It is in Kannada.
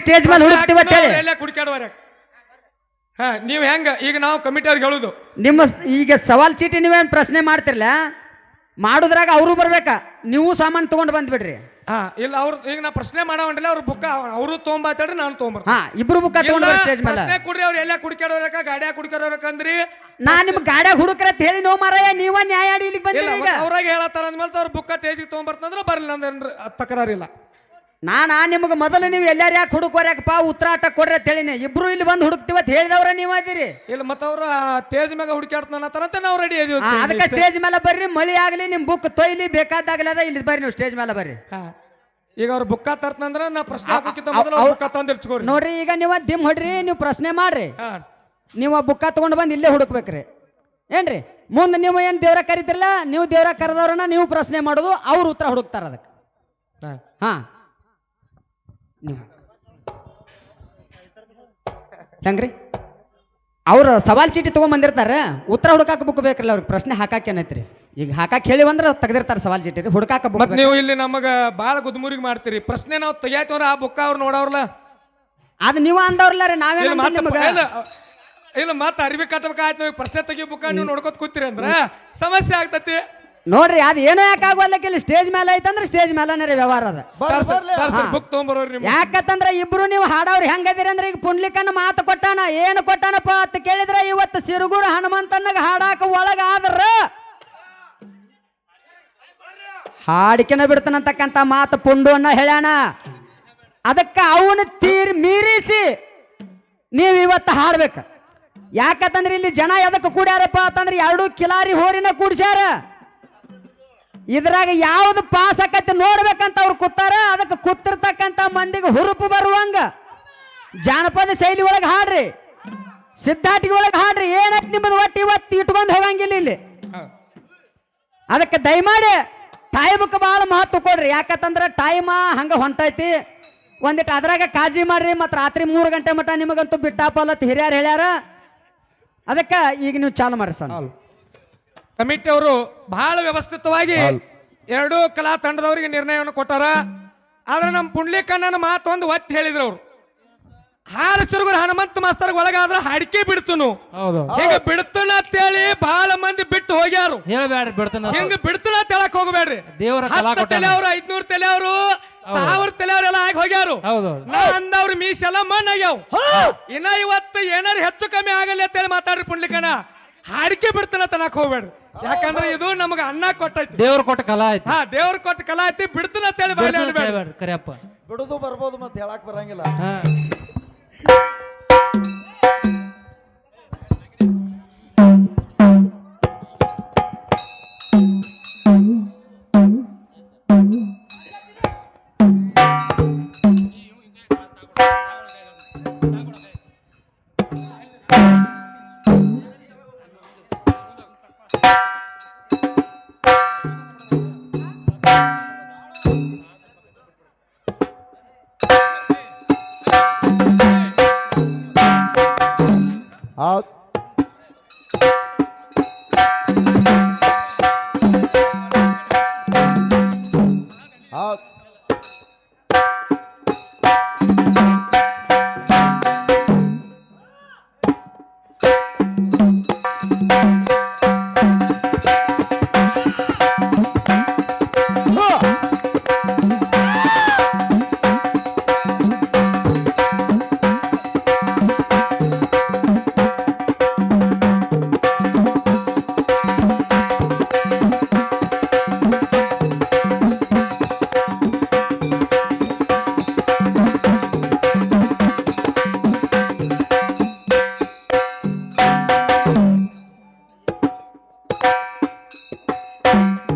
ಸ್ಟೇಜ್ ಮೇಲೆ ಹುಡುಕ್ತೀವಿ ಅಂತ ಹೇಳಿ ಎಲ್ಲ ಕುಡಿಕಾಡುವಾರ ಹಾ ನೀವು ಹೆಂಗ? ಈಗ ನಾವು ಕಮಿಟಿ ಅವ್ರಿಗೆ ಹೇಳುದು. ನಿಮ್ಮ ಈಗ ಸವಾಲ್ ಚೀಟಿ ನೀವೇನು ಪ್ರಶ್ನೆ ಮಾಡ್ತಿರಲ್ಲ ಮಾಡುದ್ರಾಗ ಅವರು ಬರ್ಬೇಕಾ. ನೀವು ಸಾಮಾನು ತಗೊಂಡು ಬಂದ್ಬಿಡ್ರಿ. ಹಾ ಇಲ್ಲ ಅವ್ರು ಈಗ ನಾ ಪ್ರಶ್ನೆ ಮಾಡವಂಡಿಲ್ಲ ಅವ್ರ ಬುಕ್ಕ ಅವರು ತೊಗೊಂಬಾತಾಡ್ರಿ ನಾನು ತೊಗೊಂಬರ್ತೀನಿ. ಹಾ ಇಬ್ರು ಬುಕ್ಕ ತಗೊಂಡು ಸ್ಟೇಜ್ ಮೇಲೆ ಪ್ರಶ್ನೆ ಕೊಡ್ರಿ ಅವ್ರು ಎಲ್ಲ ಕುಡಿಕಾಡೋರಕ ಗಾಡ್ಯಾಗ ಕುಡಿಕಾಡೋರಕ ಅಂದ್ರಿ? ನಾ ನಿಮ್ ಗಾಡ್ಯಾಗ ಹುಡುಕ್ರ ಅಂತ ಹೇಳಿ ನೋ ಮಾರಾಯ ನೀವ ನ್ಯಾಯಾಡಿ ಇಲ್ಲಿಗೆ ಬಂದಿರಿ ಈಗ. ಅವ್ರಾಗ ಹೇಳತ್ತಾರ ಅಂದ್ಮೇಲೆ ಅವ್ರ ಬುಕ್ಕ ಟೇಜಿಗೆ ತೊಗೊಂಬರ್ತಂದ್ರ ಬರಲಿಲ್ಲ ಅಂದ್ರೆ ತಕರಾರಿಲ್ಲ. ನಾನಾ ನಿಮಗೆ ಮೊದಲು ನೀವು ಎಲ್ಲಾರು ಯಾಕೆ ಹುಡುಕೋರ್ಯಾಕಪ್ಪ ಉತ್ತರ ಆಟ ಕೊಡ್ರಿ ಅಂತ ಹೇಳಿನಿ. ಇಬ್ರು ಇಲ್ಲಿ ಬಂದು ಹುಡುಕ್ತಿವ ಅಂತ ಹೇಳಿದವ್ರ ನೀವು ಅದೀರಿ ಇಲ್ಲ ಸ್ಟೇಜ್ ಅವ್ರ ಟೇಜ್ ಮ್ಯಾಗ ಹುಡುಕಾಡ್ತಾನಂತ ನಾವು ರೆಡಿ ಇದೀವಿ ಅದಕ್ಕೆ ಸ್ಟೇಜ್ ಮೇಲೆ ಬರ್ರಿ ಮಳಿ ಆಗಲಿ ನಿಮ್ ಬುಕ್ ತೊಯ್ಲಿ ಬೇಕಾದಾಗಲಿ ಅದ ಇಲ್ಲಿ ಬರ್ರಿ ನೀವು ಸ್ಟೇಜ್ ಮೇಲೆ ಬರ್ರಿ. ಈಗ ಅವ್ರ ಬುಕ್ಕ ತರ್ತಂದ್ರ ನಾ ಪ್ರಶ್ನೆ ಮೊದಲು ನೋಡ್ರಿ ಈಗ ನೀವು ದಿಮ್ ಹೊಡ್ರಿ ನೀವು ಪ್ರಶ್ನೆ ಮಾಡ್ರಿ. ನೀವು ಬುಕ್ಕ ತಗೊಂಡು ಬಂದು ಇಲ್ಲೇ ಹುಡುಕ್ಬೇಕ್ರಿ. ಏನ್ರಿ? ಮುಂದೆ ನೀವು ಏನು ದೇವ್ರ ಕರಿತಿರಲ್ಲ ನೀವು ದೇವ್ರ ಕರೆದವ್ರನ್ನ ನೀವು ಪ್ರಶ್ನೆ ಮಾಡೋದು ಅವ್ರು ಉತ್ತರ ಹುಡುಕ್ತಾರ ಅದಕ್ಕೆ. ಹಾ. ನೀವು. ಹೆಂಗ್ರಿ? ಅವ್ರು ಸವಾಲ್ ಚೀಟಿ ತೊಗೊಂಬಂದಿರ್ತಾರೆ ಉತ್ತರ ಹುಡುಕಾಕ ಬುಕ್ ಬೇಕಲ್ಲ ಅವ್ರಿಗೆ. ಪ್ರಶ್ನೆ ಹಾಕಾಕೆ ಏನೈತ್ರಿ? ಈಗ ಹಾಕಾಕ ಹೇಳಿವಂದ್ರೆ ತೆಗ್ದಿರ್ತಾರೆ ಸವಾಲ್ ಚೀಟಿ ರೀ. ಹುಡುಕಾಕ ಬುಕ್ ನೀವು ಇಲ್ಲಿ ನಮಗ ಬಾಳ ಗುದ್ಮುರಿಗೆ ಮಾಡ್ತೀರಿ. ಪ್ರಶ್ನೆ ನಾವು ತೆಗಿಯಾತವ್ರ ಆ ಬುಕ್ಕ ಅವ್ರು ನೋಡವ್ರಲ್ಲ ಅದು ನೀವು ಅಂದವ್ರಲ್ಲ ರೀ. ಇಲ್ಲ ನಾವೇನು ಮತ್ತೆ ನಿಮಗೆ? ಇಲ್ಲ ಇಲ್ಲ ಮತ್ತೆ ಅರಿವಿ ಕಟ್ಟಬೇಕಾಯ್ತು ಪ್ರಶ್ನೆ ತೆಗಿಯೋ ಬುಕ್ಕ ನೀವು ನೋಡ್ಕೊತ ಕೂತೀರಿ ಅಂದ್ರ ಸಮಸ್ಯೆ ಆಗ್ತತಿ. ನೋಡ್ರಿ ಅದು ಏನೋ ಯಾಕಾಗೋಲ್ಲಕ್ಕೆ ಇಲ್ಲಿ ಸ್ಟೇಜ್ ಮೇಲೆ ಐತಂದ್ರೆ ಸ್ಟೇಜ್ ಮೇಲನೇ ರೀ ವ್ಯವಹಾರ ಅದ. ಯಾಕಂದ್ರೆ. ಬುಕ್ ತೊಗೊಂಬರೋರಿ ಯಾಕಂತಂದ್ರೆ ಇಬ್ರು ನೀವು ಹಾಡವ್ರಿ ಹೆಂಗದಿರಿ ಅಂದ್ರೆ ಈಗ ಪುಂಡ್ಲಿಕನ್ನ ಮಾತು ಕೊಟ್ಟಾನ ಏನು ಕೊಟ್ಟಾನಪ್ಪ ಅಂತ ಕೇಳಿದ್ರೆ ಇವತ್ತು ಸಿರುಗುರು ಹನುಮಂತನ ಹಾಡಾಕ ಒಳಗ ಆದ್ರ ಹಾಡಿಕೆನ ಬಿಡ್ತಾನಂತಕ್ಕಂತ ಮಾತು ಪುಂಡು ಅನ್ನ ಹೇಳ್ಯಾನ. ಅದಕ್ಕೆ ಅವನು ತೀರ್ ಮೀರಿಸಿ ನೀವು ಇವತ್ತು ಹಾಡ್ಬೇಕು. ಯಾಕಂತಂದ್ರೆ ಇಲ್ಲಿ ಜನ ಎದಕ್ಕೆ ಕೂಡ್ಯಾರಪ್ಪ ಅಂತಂದ್ರೆ ಎರಡು ಕಿಲಾರಿ ಹೋರಿನ ಕೂಡ್ಸ್ಯಾರ. ಇದ್ರಾಗ ಯಾವ್ದು ಪಾಸ್ ಆಕತಿ ನೋಡ್ಬೇಕಂತ ಅವ್ರು ಕೂತಾರ, ಅದಕ್ಕೆ ಕೂತಿರ್ತಕ್ಕಂಥ ಮಂದಿಗೆ ಹುರುಪು ಬರುವಂಗ. ಜಾನಪದ ಶೈಲಿ ಒಳಗೆ ಹಾಡ್ರಿ, ಸಿದ್ಧಾಟಿಗೆ ಒಳಗೆ ಹಾಡ್ರಿ, ಏನತ್ ನಿಮ್ಮದು ಒಟ್ಟು ಇವತ್ತು ಇಟ್ಕೊಂಡು ಹೋಗಂಗಿಲ್ಲ ಇಲ್ಲಿ. ಅದಕ್ಕೆ ದಯಮಾಡಿ ಟೈಮ್ಗೆ ಭಾಳ ಮಹತ್ವ ಕೊಡ್ರಿ, ಯಾಕಂತಂದ್ರೆ ಟೈಮ ಹಂಗೆ ಹೊಂಟೈತಿ. ಒಂದಿಟ್ಟು ಅದ್ರಾಗ ಕಾಜಿ ಮಾಡ್ರಿ, ಮತ್ತು ರಾತ್ರಿ ಮೂರು ಗಂಟೆ ಮಟ್ಟ ನಿಮಗಂತೂ ಬಿಟ್ಟಾಪಲ್ಲತ್ತು ಹಿರಿಯರು ಹೇಳ್ಯಾರ. ಅದಕ್ಕೆ ಈಗ ನೀವು ಚಾಲು ಮಾಡ್ರಿ ಸರ್ ಕಮಿಟಿ ಅವರು ಬಹಳ ವ್ಯವಸ್ಥಿತವಾಗಿ ಎರಡೂ ಕಲಾ ತಂಡದವರಿಗೆ ನಿರ್ಣಯವನ್ನು ಕೊಟ್ಟಾರ. ಆದ್ರೆ ನಮ್ಮ ಪುಂಡ್ಲಿಕಣ್ಣನ ಮಾತು ಒಂದು ಒತ್ತಿ ಹೇಳಿದ್ರು ಅವರು. ಹಾಲು ಸುರುಗುರು ಹನುಮಂತ ಮಾಸ್ತರ್ ಒಳಗಾದ್ರೆ ಹಾಡಿಕೆ ಬಿಡ್ತನು. ಹಿಂಗ ಬಿಡ್ತನ ಅಂತೇಳಿ ಬಹಳ ಮಂದಿ ಬಿಟ್ಟು ಹೋಗ್ಯಾರು. ಹೇಳ್ಬೇಡ್ರಿ ಬಿಡ್ತಾನ ಹಿಂಗ ಬಿಡ್ತನ ಅಂತ ಹೇಳಕ್ ಹೋಗ್ಬೇಡ್ರಿ. ದೇವರ ಕಲಾ ಹತ್ತು ತಲೆ ಅವರು ಐದ್ನೂರ್ ತಲೆ ಅವರು ಸಾವಿರ ತಲೆ ಅವ್ರೆಲ್ಲ ಆಗಿ ಹೋಗ್ಯಾರು. ಹೌದು. ನಾ ಅಂದವ್ರ ಮೀಸೆಲ್ಲ ಮಣ್ಣ್ ಆಗ್ಯಾವ. ಇನ್ನ ಇವತ್ತು ಏನಾರು ಹೆಚ್ಚು ಕಮ್ಮಿ ಆಗಿಲ್ಲ ಅಂತ ಹೇಳಿ ಮಾತಾಡ್ರಿ ಪುಂಡ್ಲಿಕನ ಹಾಡಿಕೆ ಬಿಡ್ತಾನ ತನಕ ಹೋಗ್ಬೇಡ್ರಿ. ಯಾಕಂದ್ರೆ ಇದು ನಮಗ ಅನ್ನ ಕೊಟ್ಟೈತಿ. ದೇವ್ರ ಕೊಟ್ಟ ಕಲಾ ಐತಿ. ಹಾ ದೇವ್ರ ಕೊಟ್ಟ ಕಲಾ ಐತಿ ಬಿಡ್ತಾನ ಅಂತೇಳಿ ಬಾಯ್ಲೆ ಬಿಡ್ತಾನ ಅಂತ ಅನ್ಬೇಡ್ರಿ. ಕರಿಯಪ್ಪ. ಬಿಡುದು ಬರ್ಬೋದು ಮತ್ತೆ ಹೇಳಕ್ ಬರಂಗಿಲ್ಲ. ಹಾ.